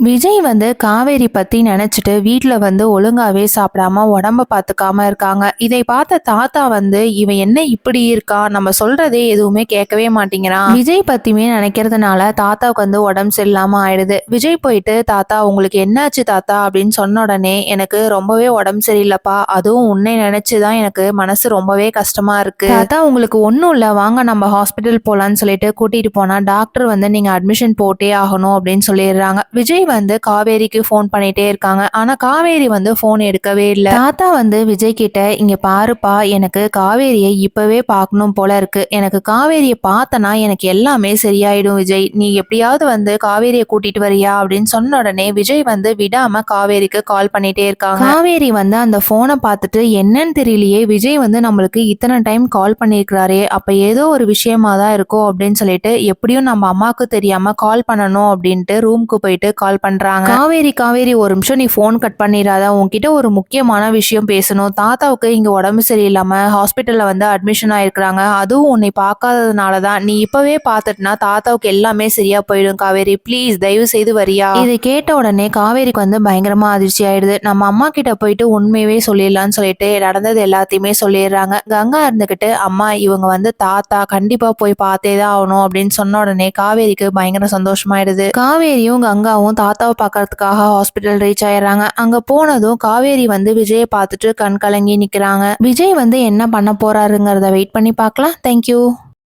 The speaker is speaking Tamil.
விஜய் வந்து காவேரி பத்தி நினைச்சிட்டு வீட்டில் வந்து ஒழுங்காவே சாப்பிடாம உடம்ப பார்த்துக்காம இருக்காங்க. இதை பார்த்த தாத்தா வந்து இவன் என்ன இப்படி இருக்கான் நம்ம சொல்றதே எதுவுமே கேட்கவே மாட்டேங்கிறான் விஜய் பத்தியுமே நினைக்கிறதுனால தாத்தாவுக்கு வந்து உடம்பு சரியில்லாம ஆயிடுது. விஜய் போயிட்டு தாத்தா உங்களுக்கு என்னாச்சு தாத்தா? அப்படின்னு சொன்ன உடனே எனக்கு ரொம்பவே உடம்பு சரியில்லைப்பா. அதுவும் உன்னை நினைச்சுதான் எனக்கு மனசு ரொம்பவே கஷ்டமா இருக்கு. தாத்தா உங்களுக்கு ஒன்றும் இல்லை. வாங்க நம்ம ஹாஸ்பிட்டல் போலான்னு சொல்லிட்டு கூட்டிட்டு போனா டாக்டர் வந்து நீங்க அட்மிஷன் போட்டே ஆகணும் அப்படின்னு சொல்லிடுறாங்க. விஜய் வந்து காவேரிக்கு ஃபோன் பண்ணிட்டே இருக்காங்க. ஆனா காவேரி வந்து ஃபோன் எடுக்கவே இல்லை. தாத்தா வந்து விஜய் கிட்ட இங்க பாருப்பா எனக்கு காவேரியை இப்பவே பார்க்கணும் போல இருக்கு. எனக்கு காவேரியை பார்த்தனா எனக்கு எல்லாமே சரியாயிடும் விஜய். நீ எப்படியாவது வந்து காவேரியை கூட்டிட்டு வரியா? அப்படின்னு சொன்ன உடனே விஜய் வந்து விடாம காவேரிக்கு கால் பண்ணிட்டே இருக்காங்க. காவேரி வந்து அந்த போனை பார்த்துட்டு என்னன்னு தெரியலையே விஜய் வந்து நம்மளுக்கு இத்தனை டைம் கால் பண்ணியிருக்கிறாரே அப்ப ஏதோ ஒரு விஷயமா தான் இருக்கும். அப்படின்னு சொல்லிட்டு எப்படியும் நம்ம அம்மாவுக்கு தெரியாம கால் பண்ணணும். அப்படின்ட்டு ரூமுக்கு போயிட்டு கால் பண்றாங்க. காவேரி காவேரி ஒரு நிமிஷம் நீ ஃபோன் கட் பண்ணிடாத. உன்கிட்ட ஒரு முக்கியமான விஷயம் பேசணும். தாத்தாவுக்கு இங்க உடம்பு சரியில்லாம ஹாஸ்பிட்டல்ல வந்து அட்மிஷன் ஆயிருக்கிறாங்க. அதுவும் உன்னை பார்க்காததுனால தான் நீ இப்பவே பார்த்துட்டுனா தாத்தாவுக்கு எல்லாமே சரியா போயிடும் காவேரி. ப்ளீஸ் தயவு செய்து வரியா? இதை கேட்ட உடனே காவேரிக்கு வந்து பயங்கரமா அதிர்ச்சி ஆயிடுது. நம்ம அம்மா கிட்ட போயிட்டு உண்மையவே சொல்லிடலாம்னு சொல்லிட்டு நடந்தது எல்லாத்தையுமே சொல்லிடுறாங்க. கங்கா இருந்துகிட்டு அம்மா இவங்க வந்து தாத்தா கண்டிப்பா போய் பார்த்தே தான் ஆகணும். அப்படின்னு சொன்ன உடனே காவேரிக்கு பயங்கர சந்தோஷமாயிடுது. காவேரியும் கங்காவும் தாத்தாவை பார்க்கறதுக்காக ஹாஸ்பிட்டல் ரீச் ஆயிடுறாங்க. அங்க போனதும் காவேரி வந்து விஜயை பார்த்துட்டு கண் கலங்கி நிக்கிறாங்க. விஜய் வந்து என்ன பண்ண போறாருங்கிறத வெயிட் பண்ணி பார்க்கலாம். தேங்க்யூ